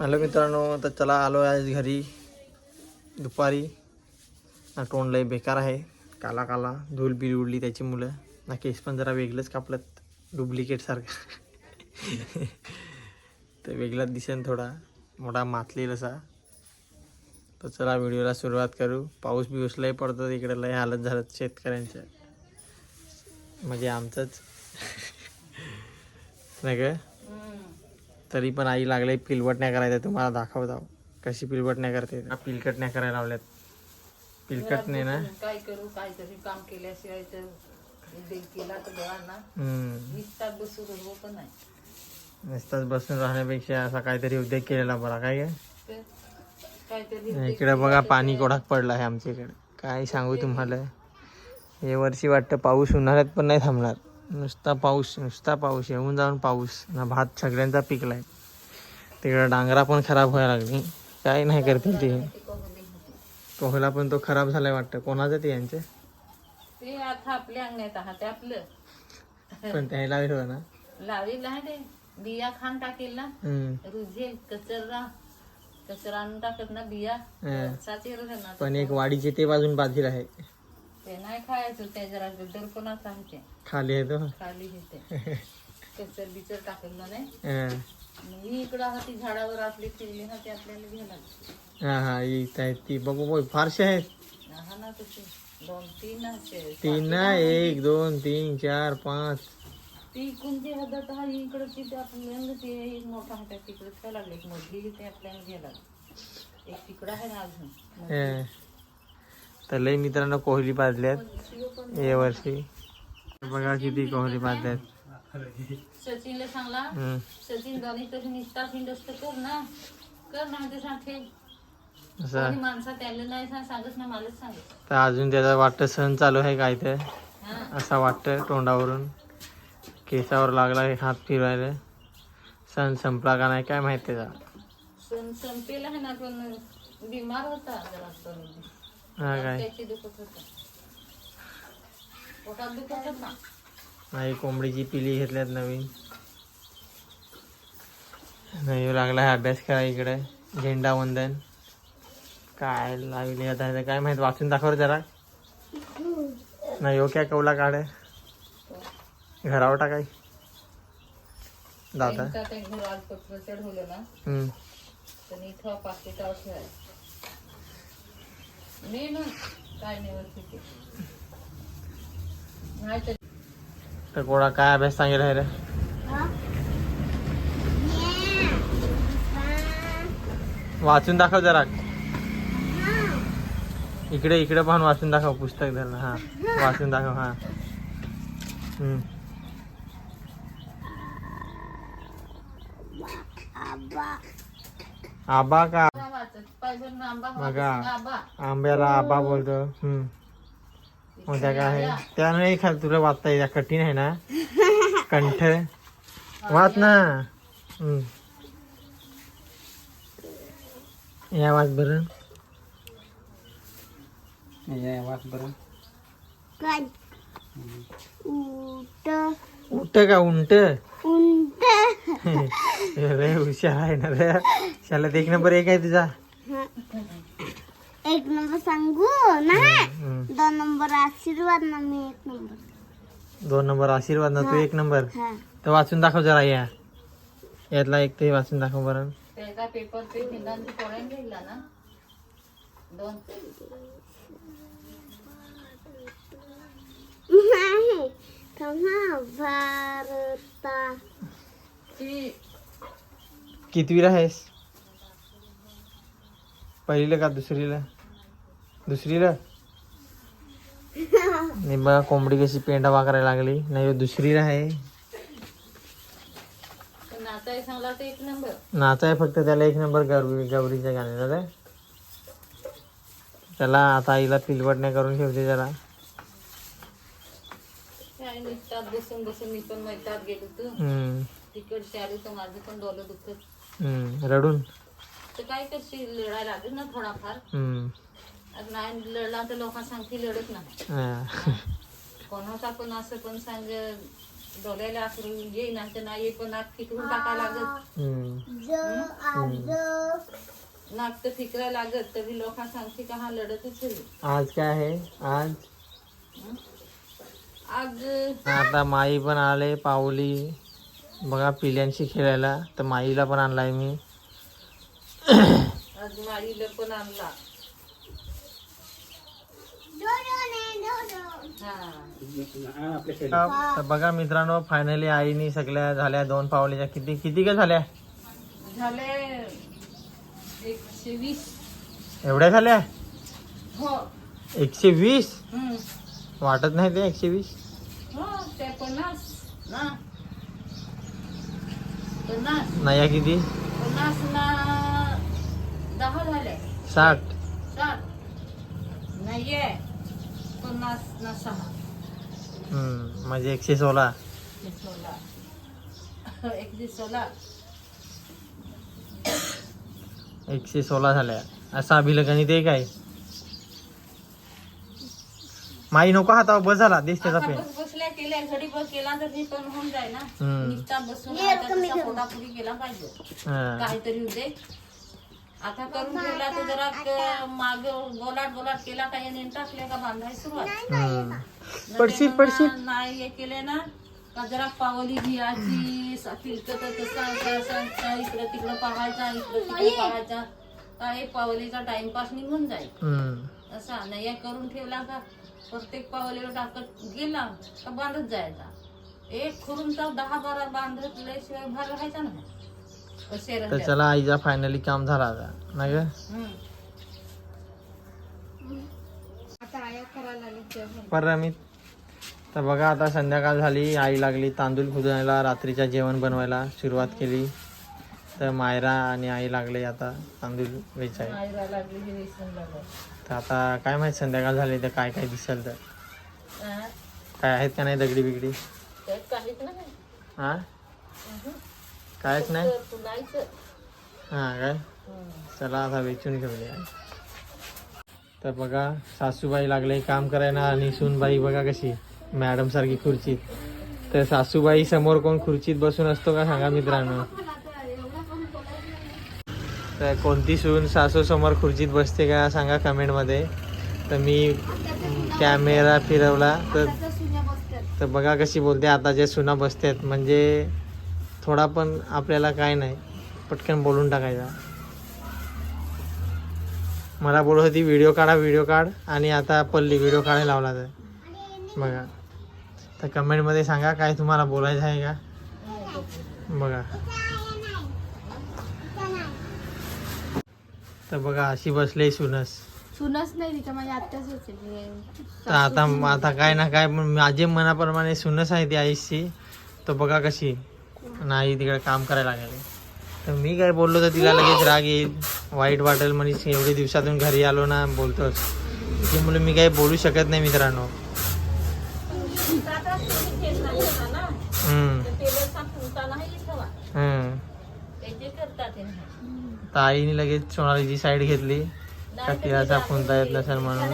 Hello मित्रांनो तर चला आलो आज घरी. दुपारी. ना तोंड लय बेकार आहे. काला काला धूल बिल उडली त्याची मुलं. ना केस पण जरा वेगळंच कापलत डुप्लिकेट सारखं. तर वेगळाच दिसेन थोडा. मोठा मातलेल असा. तर चला व्हिडिओला सुरुवात करू. पाऊस बिऊस लय पडतो इकडे लय हालत झालं शेतकऱ्यांच्या. म्हणजे आमचंच. नाही का? तरी पण आई लागले पिलवटण्या करायच्या तुम्हाला दाखवत आहो कशी पिलवटण्या करते हा, पिलकटण्या करायला लावल्यात. पिलकटणे ना? काय करू काहीतरी काम केल्याशिवाय तर केला तर पण नाही. नुसताच बसून राहण्यापेक्षा असा काहीतरी उद्योग केलेला बरा काय काय? तर इकडे बघा पाणी कोडाक पडलं आहे आमच्या इकडे. काय सांगू तुम्हाला? हे वर्षी वाटतं पाऊस उन्हाळ्यात पण नाही थांबणार. नुसता पाऊस नुसता पाऊस येऊन जाऊन पाऊस. ना भात सगळ्यांचा पिकलाय. तिकडे डांगरा पण खराब व्हायला लागली. काय नाही करतील ते. कोहला पण तो खराब झालाय वाटतं. कोणाचं ते यांचे? ते आता आपल्या अंगण्यात आहात ते आपलं. पण त्याला हो ना? लावेल आहे ते. बिया खान टाकेल ना. रुझेल कचरा. कचरा आणून टाकत ना बिया? पण एक वाडीचे ते बाजून बाजूला आहे. नाही खायचं ते जरा खाली आहे तो? खाली घेते कचर बिचर टाकलं नाही हं. मी इकडं हा ती झाडावर आपली ना ते आपल्याला घ्यायला हा हा इथं आहे ती. बघू बघ फारशे आहेत. हा ना तसे दोन तीन असे. तीन ना एक दोन तीन चार पाच. ती कोणती हद्दत हा इकडं तिथे आपल्याला ते एक मोठा हात तिकडे काय लागले. एक मधली ते आपल्याला घ्यायला एक तिकडं आहे ना अजून. हं. तर लय मित्रांनो कोहली पाजल्यात. या वर्षी. बघा किती कोहली पाजल्यात. सचिनला सांगला. सचिन तरी फिंडस्त कर ना. कर ना ते सांगते. माणसा त्याला नाही सांग सांगत ना मलाच सांगत. तर अजून त्याचा वाटतं सण चालू आहे काय ते असं वाटतं तोंडावरून. केसावर लागला हे हात फिरवायला. सण संपला का नाही काय माहीत त्याचा? सण संपेल आहे ना पण बिमार होता हा काय? नाही कोंबडीची पिली घेतल्यात नवीन. नाही लागला अभ्यास करा इकडे. झेंडा वंदन. काय लागले आता काय माहीत? वाचून दाखव जरा. नाही हो काय कवला काढ घरावर टाकाय दादा त्यांचा ते घर आज पत्र चढवलं ना हम्म तर काय अभ्यास सांगेल रे? वाचून दाखव जरा. इकडे इकडे पण वाचून दाखव पुस्तक धरणं हा वाचून दाखव हा. हम्म. आबा का? बघा. आंब्याला आबा बोलतो. हम्म. मग त्या काय आहे? त्या नाही खाल तुला वाचता येईल. कठीण आहे ना? कंठ. वाच ना. हम्म. या वाच बर. वाच बरं. उठ का उंट रे हुशार आहे ना रे शाला एक नंबर एक आहे तुझा एक नंबर सांगू ना हम्म. दोन नंबर आशीर्वाद ना मी एक नंबर दोन नंबर आशीर्वाद ना तू एक नंबर हा तर वाचून दाखव जरा या यातला एक ते वाचून दाखव बरं त्याचा पेपर ते हिंदांची पोळ्यान लिहिला ना दोन कितवीला आहेस? पहिलीला का दुसरीला? दुसरीला? नाही बघा कोंबडी कशी पेंडा वाकरायला लागली. नाही ह्यो दुसरीला आहे. नाचा आहे फक्त त्याला एक नंबर गौरी गौरीच्या गाण्याला त्याला आता आईला पिलवटण्या करून ठेवते त्याला. काय निघतात बसून बसून मी पण मैदात गेलो तू हम्म, तिकडचे आलो तर माझं पण डोलं दुखत. हम्म, रडून? तर काय कशी लढायला लागेल ना थोडाफार. हम्म, आता नाही लढला तर लोकांना सांगते लढत हा. कोणाचा पण असं पण सांग डोळ्याला असं येईना तर नाही पण नाक फिकरून टाका लागत हम्म. नाक तर फिकरा लागत तरी लोकांना सांगते का हा लढतच होईल आज काय आहे? आज? आज आता माई पण आले पावली बघा पिल्यांशी खेळायला. तर माईला पण आणलाय मी. आज माळीला पण आणला. हा. तर बघा मित्रांनो फायनली आईनी सगळ्या झाल्या दोन पावलीच्या. किती किती काय झाल्या? एवढ्या झाल्या? हो. एकशे वीस. वाटत नाही ते एकशे वीस? ते पन्नास. ना? पन्नास. नाही या किती? पन्नास ना दहा झाले. साठ. सात नाहीये. पन्नास ना सहा. हम्म, म्हणजे एकशे सोळा. सोळा. एकशे सोळा. एकशे सोळा झाल्या. असं अभिलग आणि ते काय? माई नको हातावर बस झाला दिस त्याचा पेन केला तर मी पण होऊन जाईल ना. हम्म. नुसता बसून तसा पोटापुरी केला पाहिजे. हा. काहीतरी दे. आता करून ठेवला तर जरा क- माग बोलाट बोलाट केला काही नेम टाकले का बांधायला सुरुवात. हम्म. पडशील पडशील. ना- नाही हे केले ना का जरा पावली घ्यायची तसा असा- असा इकडं तिकडं पाहायचा इकडं तिकडं पाहायचा. काय पावलीचा टाइमपास निघून जाईल? हम्म. असा नाही हे करून ठेवला का? प्रत्येक पावलीवर टाकत गेला का बांधत जायचा. एक खुरून तर दहा बारा बांधल्याशिवाय भार राहायचा ना तर. चला आईचा फायनली काम झाला आता. ना ग हम्म. परमित तर बघा आता संध्याकाळ झाली आई लागली तांदूळ खुदायला रात्रीच्या जेवण बनवायला सुरुवात केली. तर मायरा आणि आई लागले आता तांदूळ वेचाय आईला लागली की व्यसन लागलं. तर आता काय माहीत संध्याकाळ झाली तर काय काय दिसेल तर. हा? काय आहेत का नाही दगडी बिगडी? त्यात काहीच नाही. हा कायच नाही? तर. हा काय. चला आता वेचून घेऊया. तर बघा सासूबाई लागले काम करायला आणि सूनबाई बघा कशी मॅडम सारखी खुर्चीत. तर सासूबाई समोर कोण खुर्चीत बसून असतो का सांगा मित्रांनो? तर कोणती सून सासू समोर खुर्चीत बसते का सांगा कमेंटमध्ये तर मी कॅमेरा फिरवला तर तर बघा कशी बोलते आता जे सुना बसतात म्हणजे थोडा पण आपल्याला काय नाही पटकन बोलून टाकायचा. मला बोलत होती व्हिडिओ काढा व्हिडिओ काढ आणि आता पल्ली व्हिडिओ काढायला लावला तर. बघा. तर कमेंटमध्ये सांगा काय तुम्हाला बोलायचं आहे का? बघा. तर बघा अशी बसले सुनस. सुनच नाही तिच्या माझ्या आत्याच तर आता आता काय ना काय पण माझे मनाप्रमाणे सुनस आहे ती आईशी. तर बघा कशी. नाही तिकडे काम करायला लागले. तर मी काय बोललो तर तिला लगेच राग येईल. वाईट वाटेल म्हणजे एवढे दिवसातून घरी आलो ना बोलतोच त्यामुळे मी काही बोलू शकत नाही मित्रांनो. हम्म. ताईने आईने लगेच सोनालीची साईड घेतली. का तिला सापवून येत नसेल म्हणून.